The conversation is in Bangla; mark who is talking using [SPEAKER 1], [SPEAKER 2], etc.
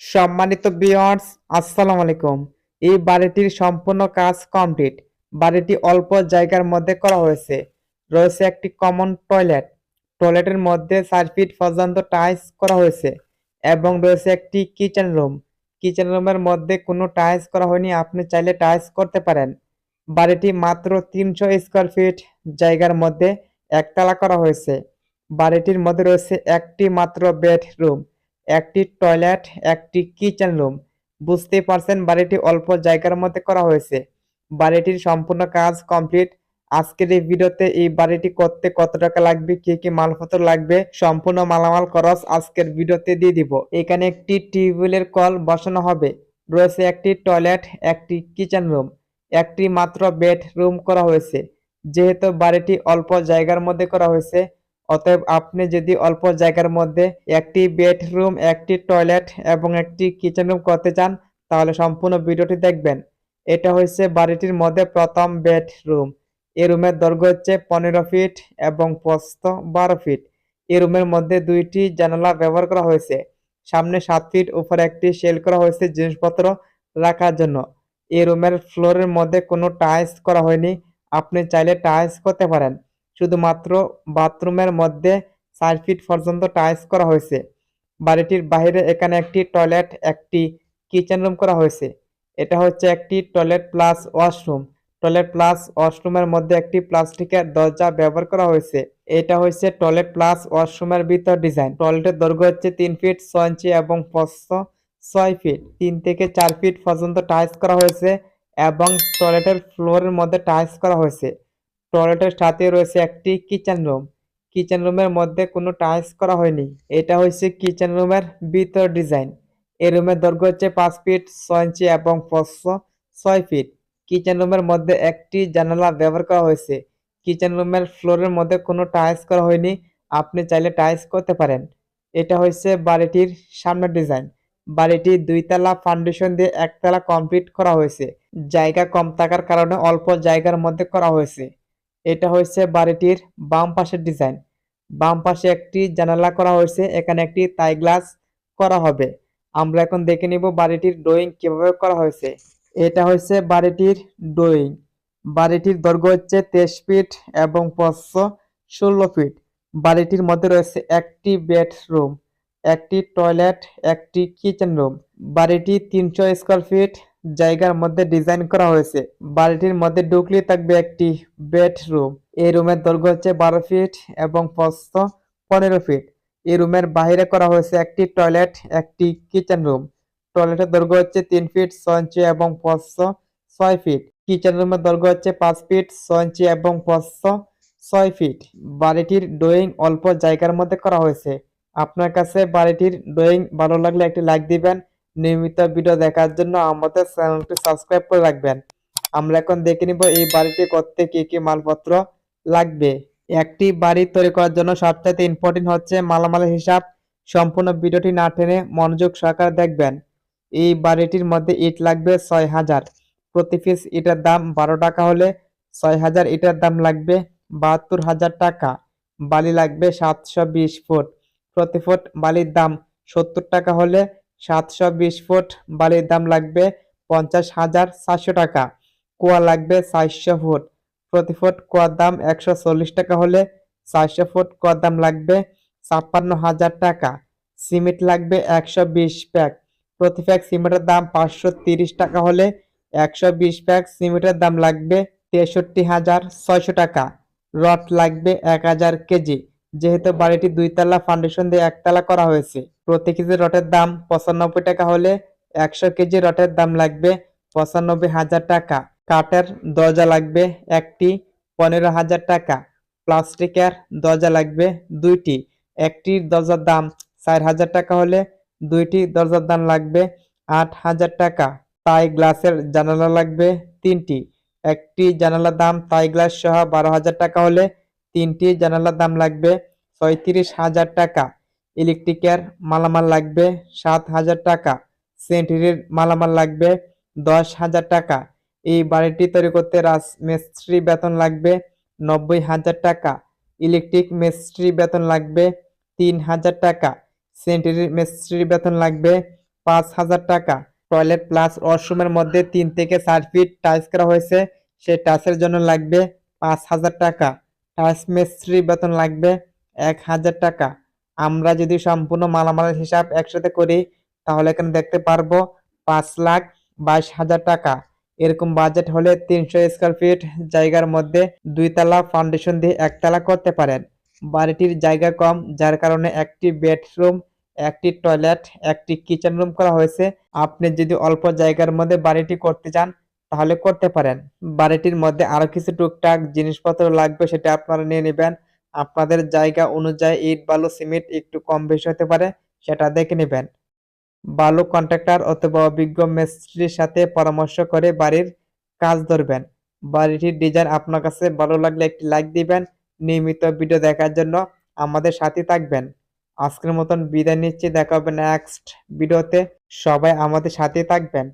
[SPEAKER 1] সম্মানিত ভিউয়ার্স আসসালামু আলাইকুম। এই বাড়িটির সম্পূর্ণ কাজ কমপ্লিট বাড়িটি অল্প জায়গার মধ্যে করা হয়েছে। রয়েছে একটি কমন টয়লেট টয়লেটের মধ্যে চার ফিট পর্যন্ত টাইলস করা হয়েছে এবং রয়েছে একটি কিচেন রুম কিচেন রুমের মধ্যে কোনো টাইলস করা হয়নি, আপনি চাইলে টাইলস করতে পারেন। বাড়িটি মাত্র তিনশো স্কোয়ার ফিট জায়গার মধ্যে একতলা করা হয়েছে। বাড়িটির মধ্যে রয়েছে একটি মাত্র বেডরুম একটি টয়লেট, একটি কিচেন রুম। বুঝতেই পারছেন, বাড়িটি অল্প জায়গার মধ্যে করা হয়েছে। বাড়িটির সম্পূর্ণ কাজ কমপ্লিট। আজকের এই ভিডিওতে এই বাড়িটি করতে কত টাকা লাগবে, কি কি মালপত্র লাগবে, সম্পূর্ণ মালামাল খরচ আজকের ভিডিওতে দিয়ে দিব। এখানে একটি টিউবওয়েলের কল বসানো হবে। রয়েছে একটি টয়লেট, একটি কিচেন রুম, একটি মাত্র বেডরুম করা হয়েছে। যেহেতু বাড়িটি অল্প জায়গার মধ্যে করা হয়েছে অতএব আপনি যদি অল্প জায়গার মধ্যে একটি বেডরুম, একটি টয়লেট এবং একটি কিচেন রুম করতে চান, তাহলে সম্পূর্ণ ভিডিওটি দেখবেন। এটা হচ্ছে বাড়িটির মধ্যে প্রথম বেডরুম। এই রুমের দৈর্ঘ্য হচ্ছে পনেরো ফিট এবং প্রস্থ বারো ফিট। এই রুমের মধ্যে দুইটি জানালা ব্যবহার করা হয়েছে। সামনে সাত ফিট, উপরে একটি সেল করা হয়েছে জিনিসপত্র রাখার জন্য। এই রুমের ফ্লোরের মধ্যে কোনো টাইলস করা হয়নি। আপনি চাইলে টাইলস করতে পারেন। শুধুমাত্র বাথরুমের মধ্যে চার ফিট পর্যন্ত টাইলস করা হয়েছে। বাড়িটির বাইরে এখানে একটি টয়লেট, একটি কিচেন রুম করা হয়েছে। এটা হচ্ছে একটি toilet plus washroom. Toilet plus ওয়াশরুমের মধ্যে একটি প্লাস্টিকের দরজা ব্যবহার করা হয়েছে। এটা হচ্ছে টয়লেট প্লাস ওয়াশরুমের ভিতর ডিজাইন। টয়লেটের দৈর্ঘ্য হচ্ছে তিন ফিট, ছয় ইঞ্চি এবং প্রস্থ ছয় ফিট। তিন থেকে চার ফিট পর্যন্ত টাইলস করা হয়েছে এবং টয়লেটের ফ্লোরের মধ্যে টাইলস করা হয়েছে। টয়লেটের সাথে রয়েছে একটি কিচেন রুম। কিচেন রুমের মধ্যে কোনো টাইলস করা হয়নি। এটা হচ্ছে কিচেন রুমের ভিতর ডিজাইন। এই রুমের দৈর্ঘ্য হচ্ছে পাঁচ ফিট, ছয় ইঞ্চি এবং প্রস্থ ছয় ফিট। কিচেন রুমের মধ্যে একটি জানালা ব্যবহার করা হয়েছে। কিচেন রুমের ফ্লোরের মধ্যে কোনো টাইলস করা হয়নি। আপনি চাইলে টাইলস করতে পারেন। এটা হচ্ছে বাড়িটির সামনের ডিজাইন। বাড়িটি দুইতলা ফাউন্ডেশন দিয়ে একতলা কমপ্লিট করা হয়েছে। জায়গা কম থাকার কারণে অল্প জায়গার মধ্যে করা হয়েছে। এটা হচ্ছে বাড়িটির বাম পাশের ডিজাইন। বাম পাশে একটি জানালা করা হয়েছে, এখানে একটি তাই গ্লাস করা হবে। আমরা এখন দেখে নিব বাড়িটির ড্রয়িং কীভাবে করা হয়েছে। এটা হচ্ছে বাড়িটির ড্রয়িং। বাড়িটির দৈর্ঘ্য হচ্ছে তেইশ ফিট এবং প্রস্থ ষোলো ফিট। বাড়িটির মধ্যে রয়েছে একটি বেডরুম, একটি টয়লেট, একটি কিচেন রুম। বাড়িটি তিনশো স্কোয়ার ফিট জায়গার মধ্যে ডিজাইন করা হয়েছে। বাড়িটির মধ্যে ঢুকলেই থাকবে একটি বেডরুম। এই রুমের দৈর্ঘ্য হচ্ছে বারো ফিট এবং প্রস্থ পনেরো ফিট। এই রুমের বাইরে করা হয়েছে একটি টয়লেট, একটি কিচেন রুম। টয়লেটের দৈর্ঘ্য হচ্ছে তিন ফিট ছয় ইঞ্চি এবং প্রস্থ ছয় ফিট। কিচেন রুমের দৈর্ঘ্য হচ্ছে পাঁচ ফিট ছয় ইঞ্চি এবং প্রস্থ ছয় ফিট। বাড়িটির ড্রয়িং অল্প জায়গার মধ্যে করা হয়েছে। আপনার কাছে বাড়িটির ড্রয়িং ভালো লাগলে একটি লাইক দিবেন। নিয়মিত ভিডিও দেখার জন্য আমাদের চ্যানেলটি সাবস্ক্রাইব করে রাখবেন। আমরা এখন দেখে নিব এই বাড়িটি করতে কি কি মালপত্র লাগবে। একটি বাড়ি তৈরি করার জন্য সবচাইতে ইম্পর্টেন্ট হচ্ছে মালামালের হিসাব। সম্পূর্ণ ভিডিওটি না টেনে মনোযোগ সহকারে দেখবেন। এই বাড়িটির মধ্যে ইট লাগবে ছয় হাজার। প্রতি পিস ইটার দাম বারো টাকা হলে ছয় হাজার ইটার দাম লাগবে বাহাত্তর হাজার টাকা। বালি লাগবে সাতশো বিশ ফুট। প্রতি ফুট বালির দাম সত্তর টাকা হলে সাতশো বিশ ফুট বালির দাম লাগবে পঞ্চাশ হাজার সাতশো টাকা। কুয়া লাগবে চারশো ফুট। প্রতি ফুট কুয়ার দাম একশো চল্লিশ টাকা হলে চারশো ফুট কুয়ার দাম লাগবে ছাপ্পান্ন হাজার টাকা। সিমেন্ট লাগবে একশো বিশ প্যাক। প্রতি প্যাক সিমেন্টের দাম পাঁচশো তিরিশ টাকা হলে একশো বিশ প্যাক সিমেন্টের দাম লাগবে তেষট্টি হাজার ছয়শো টাকা। রড লাগবে এক হাজার কেজি। যেহেতু বাড়িটি দুইতলা ফাউন্ডেশন দিয়ে একতলা করা হয়েছে। প্রতি কেজি রটের দাম পঁচানব্বই টাকা হলে একশো কেজি রটের দাম লাগবে পঁচানব্বই হাজার টাকা। কাঠের দরজা লাগবে একটি, পনেরো হাজার টাকা। প্লাস্টিকের দরজা লাগবে দুইটি, একটি দরজার দাম চার হাজার টাকা হলে দুইটি দরজার দাম লাগবে আট হাজার টাকা। তাই গ্লাসের জানালা লাগবে তিনটি, একটি জানালার দাম তাই গ্লাস সহ বারো হাজার টাকা হলে তিনটি জানালার দাম লাগবে ছয়ত্রিশ হাজার টাকা। ইলেকট্রিকের মালামাল লাগবে সাত হাজার টাকা। সেন্টিরির মালামাল লাগবে দশ হাজার টাকা। এই বাড়িটি তৈরি করতে রাজমিস্ত্রি বেতন লাগবে নব্বই হাজার টাকা। ইলেকট্রিক মিস্ত্রি বেতন লাগবে তিন হাজার টাকা। সেন্টিরির মিস্ত্রি বেতন লাগবে পাঁচ হাজার টাকা। টয়লেট প্লাস ওয়াশরুমের মধ্যে তিন থেকে চার ফিট টাইলস করা হয়েছে। সেই টাচের জন্য লাগবে পাঁচ হাজার টাকা। মিস্ত্রি বেতন লাগবে এক হাজার টাকা। আমরা যদি সম্পূর্ণ মালামালের হিসাব একসাথে করি, তাহলে এখানে দেখতে পারব পাঁচ লাখ বাইশ হাজার টাকা। এরকম বাজেট হলে তিনশো স্কোয়ার ফিট জায়গার মধ্যে দুই তলা ফাউন্ডেশন দিয়ে একতলা করতে পারেন। বাড়িটির জায়গা কম, যার কারণে একটি বেডরুম, একটি টয়লেট, একটি কিচেন রুম করা হয়েছে। আপনি যদি অল্প জায়গার মধ্যে বাড়িটি করতে চান তাহলে করতে পারেন। বাড়িটির মধ্যে আরও কিছু টুকটাক জিনিসপত্র লাগবে সেটা আপনারা নিয়ে নেবেন। আপনাদের জায়গা অনুযায়ী ইট, বালু, সিমেন্ট একটু কম বেশি হতে পারে, সেটা দেখে নেবেন। বালু কন্ট্রাক্টর অথবা অভিজ্ঞ মিস্ত্রির সাথে পরামর্শ করে বাড়ির কাজ ধরবেন। বাড়িটির ডিজাইন আপনার কাছে ভালো লাগলে একটি লাইক দিবেন। নিয়মিত ভিডিও দেখার জন্য আমাদের সাথে থাকবেন। আজকের মতন বিদায় নিচ্ছি। দেখা হবে নেক্সট ভিডিওতে সবাই আমাদের সাথে থাকবেন।